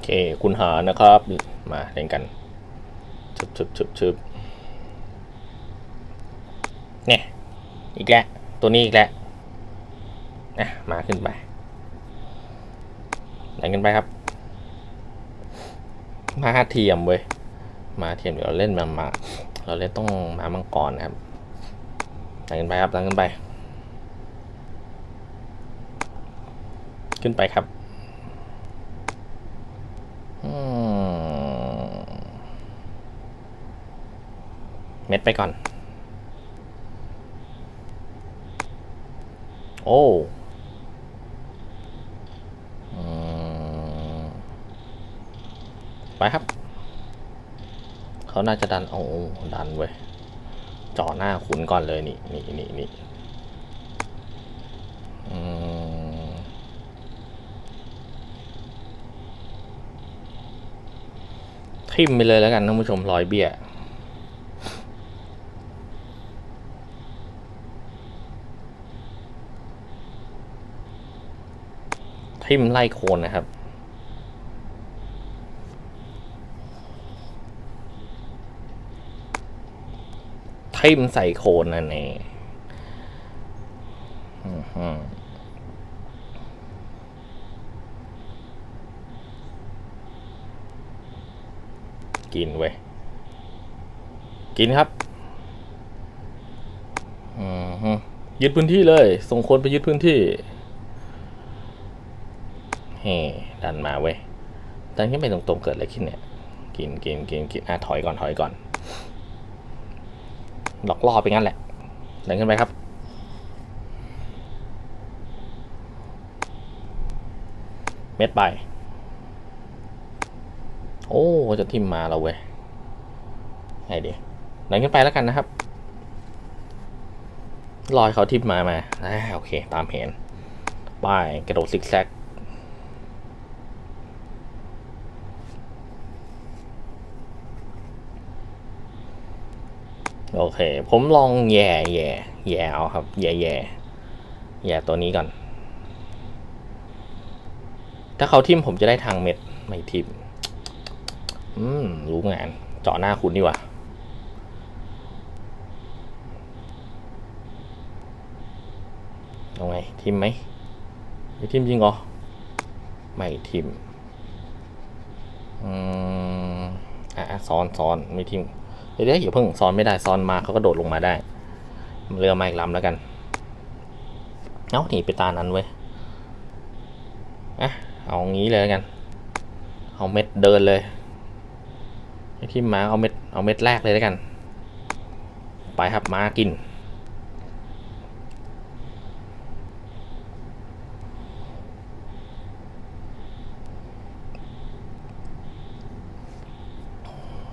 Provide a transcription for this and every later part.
อเคคุณหานะครับ มาเล่นกันชึบชึบชึบชึบเนี่ยอีกแล้วตัวนี้อีกแล้วนะมาขึ้นไปไหนกันไปครับ มาเทียมเว้ยมาเทียมเดี๋ยวเราเล่นมามา เราเล่นต้องมามังกรนะครับไหนกันไปครับไหนกันไป ขึ้นไปครับ เม็ดไปก่อน โอ้ไปครับ เขาน่าจะดัน โอ้ ดันเว้ยจ่อหน้าขุนก่อนเลยนี่นี่นี่นี่ทิมไปเลยแล้วกันท่านผู้ชมรอยเบี้ย ทิมไล่โคนนะครับ ทิมใส่โคนนั่นเองกินเว้ย กินครับยึดพื้นที่เลย ส่งคนไปยึดพื้นที่ เฮ้ดันมาเว้ยดันขึ้นไปตรงๆเกิดอะไรขึ้นเนี่ย กินกินกินกินอะถอยก่อนถอยก่อน หลอกล่อไปงั้นแหละดันขึ้นไปครับ เม็ดไป โอ้จะทิมมาแล้วเว้ยไงดีดันขึ้นไปแล้วกันนะครับรอยเขาทิมมามาอ่าโอเค ตามแผนไปกระโดดซิกแซก โอเค ผมลองแย่แย่แย่เอาครับ แย่แย่แย่ตัวนี้ก่อน ถ้าเขาทิมผมจะได้ทางเม็ด ไม่ทิมอืม รู้งาน เจาะหน้าคุณดีกว่า เอาไง ทิมไหม ไม่ทิมจริงเหรอ ไม่ทิม อืม อะซ้อนซ้อนไม่ทิม เดี๋ยวเดี๋ยวอย่าเพิ่งซ้อนไม่ได้ซ้อนมาเขาก็โดดลงมาได้ เรือมาอีกลำแล้วกันเอ้าหนีไปตานั้นเว้ยอะเอางี้เลยแล้วกัน เอาเม็ดเดินเลยที่มาเอาเม็ดเอาเม็ดแรกเลยแล้วกัน ไปครับมากิน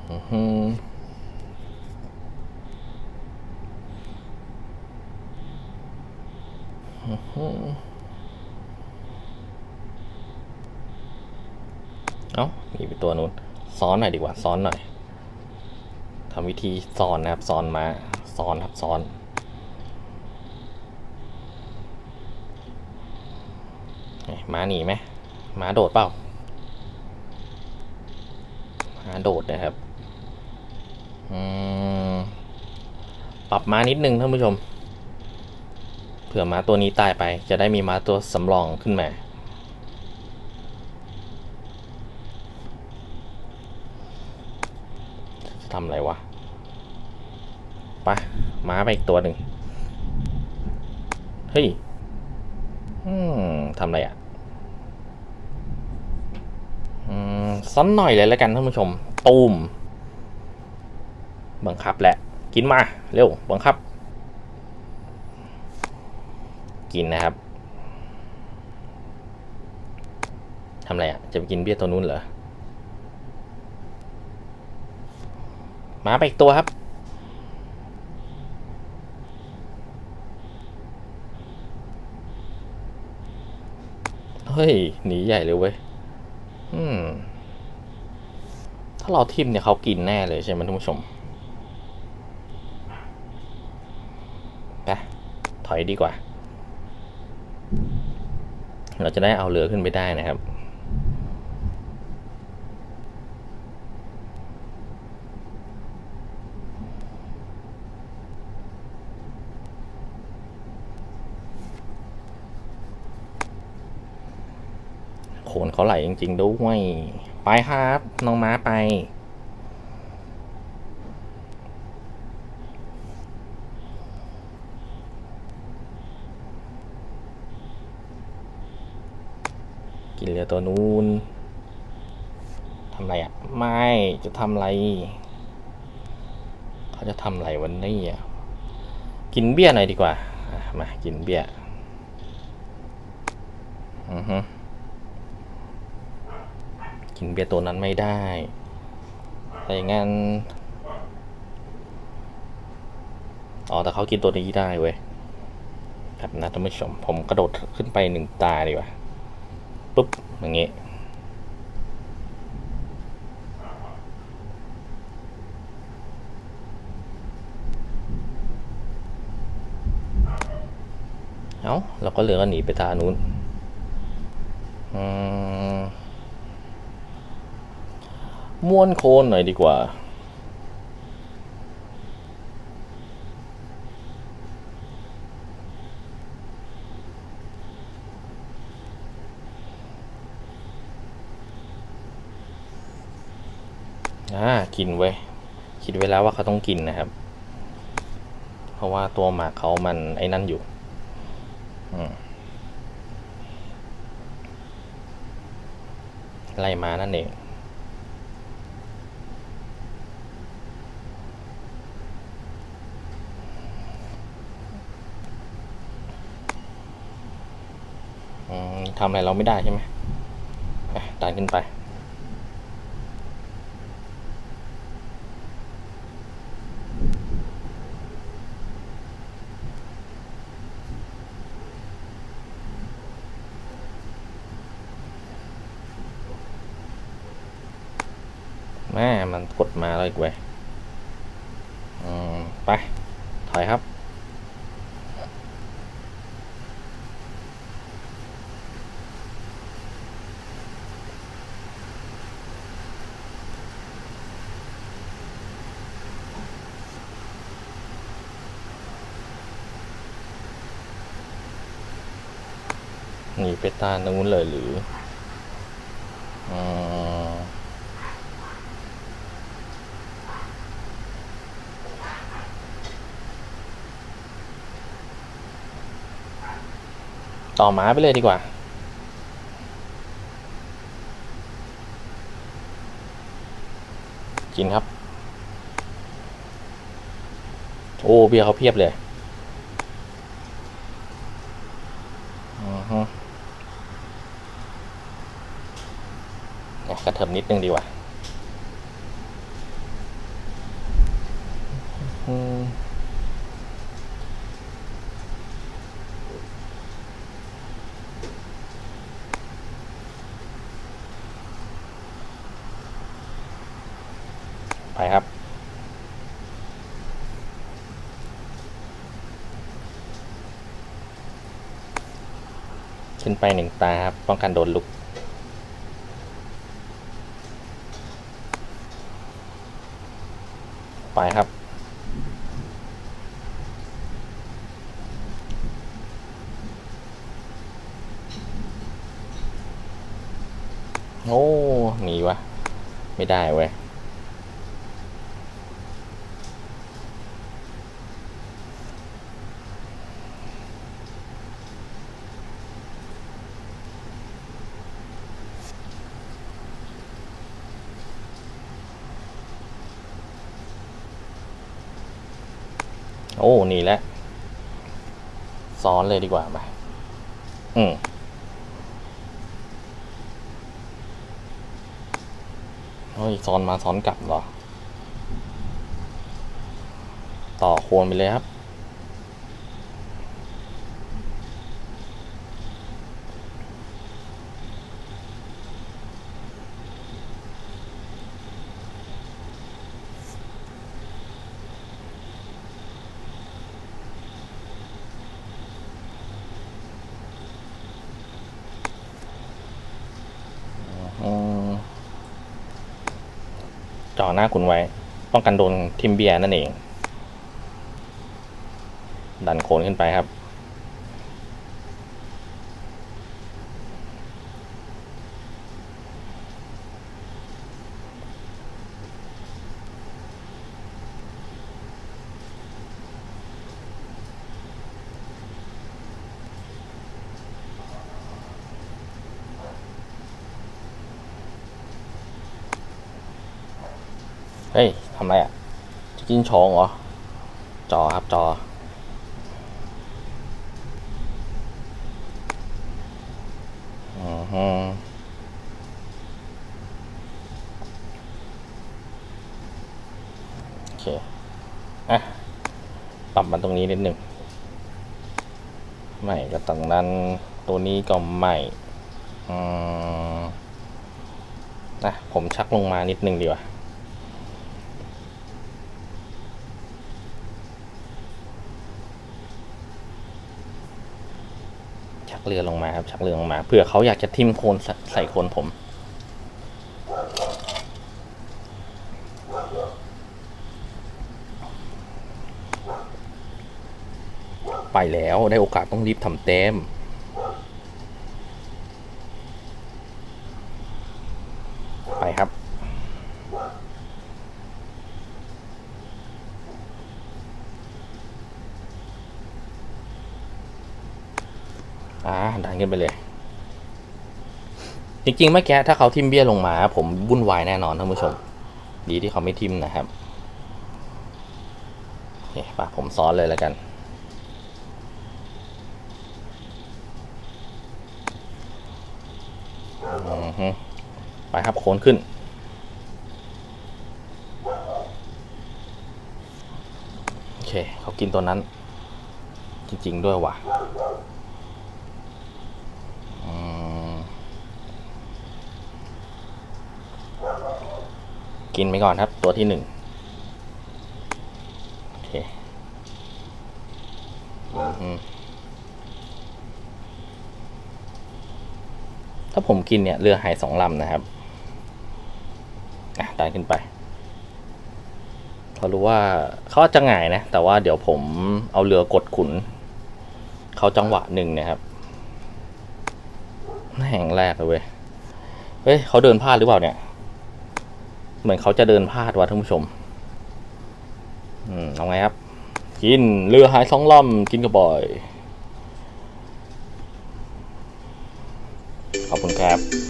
อื้อหือ เอ้ามีไปตัวนู้นซ้อนหน่อยดีกว่าซ้อนหน่อยทำวิธีซ้อนนะครับซ้อนมาซ้อนครับซ้อนม้าหนีไหมม้าโดดเปล่าม้าโดดนะครับปรับม้านิดนึงท่านผู้ชม เผื่อม้าตัวนี้ตายไป จะได้มีม้าตัวสำรองขึ้นมา จะ ทำอะไรวะไปม้าไปอีกตัวหนึ่งเฮ้ยทำอะไรอะอืมซ้อนหน่อยเลยแล้วกันท่านผู้ชม ตูม บังคับแหละ กินมา เร็ว บังคับ กินนะครับทำอะไรอะ จะไปกินเบี้ยตัวนู้นเหรอ มาไปอีกตัวครับ เฮ้ย หนีใหญ่เลยเว้ย อืม ถ้าเราทิมเนี่ยเขากินแน่เลยใช่ไหมท่านผู้ชมไปถอยดีกว่า เราจะได้เอาเรือขึ้นไปได้นะครับ โขนเขาไหลจริง ๆ ด้วย ไปครับ น้องม้าไป กินเรือตัวนู้นทำไรอะ ไม่ จะทำอะไร เขาจะทำอะไรวันนี้อะ กินเบี้ยหน่อยดีกว่า มา กินเบี้ย อือฮึ กินเบียร์ตัวนั้นไม่ได้ แต่อย่างงั้น อ๋อแต่เขากินตัวนี้ได้เว้ยครับนะท่านผู้ชม ผมกระโดดขึ้นไปหนึ่งตาดีกว่าปุ๊บ อย่างงี้เอาเราก็เหลือก็หนีไปทางนู้น อืม ม้วนโคนหน่อยดีกว่า อ่า กินเว้ย คิดไว้แล้วว่าเขาต้องกินนะครับ เพราะว่าตัวหมากเขามันไอ้นั่นอยู่ อืมไล่มานั่นเอง ทำอะไรเราไม่ได้ใช่ไหมอะดันขึ้นไปแม่มันกดมาแล้วอีกเว้ยไป ถอยครับ หนีไปตานู้นเลยหรืออืมต่อมาไปเลยดีกว่า กินครับ โอ้เบียร์เขาเพียบเลยอือฮึ เนี่ยกระเถิบนิดนึงดีกว่าไปครับ ขึ้นไปหนึ่งตาครับ ป้องกันโดนลุก ไปครับ โอ้หนีวะ ไม่ได้เว้ยโอ้ นี่แหละ ซ้อนเลยดีกว่ามาอืม เฮ้ยซ้อนมาซ้อนกลับเหรอ ต่อโคนไปเลยครับ อืมจ่ อหน้าคุณไว้ ป้องกันโดนทิมเบียนั่นเอง ดันโคนขึ้นไปครับ เฮ้ยทำไรอะ จะกินชองเหรอ จอครับจอ อือฮึโอเค อะปรับมาตรงนี้นิดหนึ่งไม่ก็ตรงนั้นตัวนี้ก็ไม่อืมนะผมชักลงมานิดนึงดีกว่า เรือลงมาครับชักเรือลงมาเผื่อเขาอยากจะทิมโคนใส่โคนผม ไปแล้วได้โอกาสต้องรีบทำเต็ม ไปครับ อ่าดันขึ้นไปเลย จริงๆเมื่อกี้ถ้าเขาทิมเบี้ยลงมา ผมวุ่นวายแน่นอนท่านผู้ชม ดีที่เขาไม่ทิมนะครับโอเคปะผมซ้อนเลยแล้วกัน ไปครับโคนขึ้นโอเค เขากินตัวนั้น จริง ๆ ด้วยว่ะ กินไปก่อนครับ ตัวที่หนึ่งโอเคถ้าผมกินเนี่ย เรือหายสองลำนะครับอะได้ขึ้นไปเขารู้ว่าเขาจะง่ายนะ แต่ว่าเดี๋ยวผมเอาเรือกดขุน เขาจังหวะหนึ่งนะครับแห่งแรกเลยเว้ย เฮ้ยเขาเดินพลาดหรือเปล่าเนี่ย เหมือนเขาจะเดินพลาดว่ะท่านผู้ชม อืมเอาไงครับ กินเรือหายสองล้อมกินกระบอยขอบคุณครับ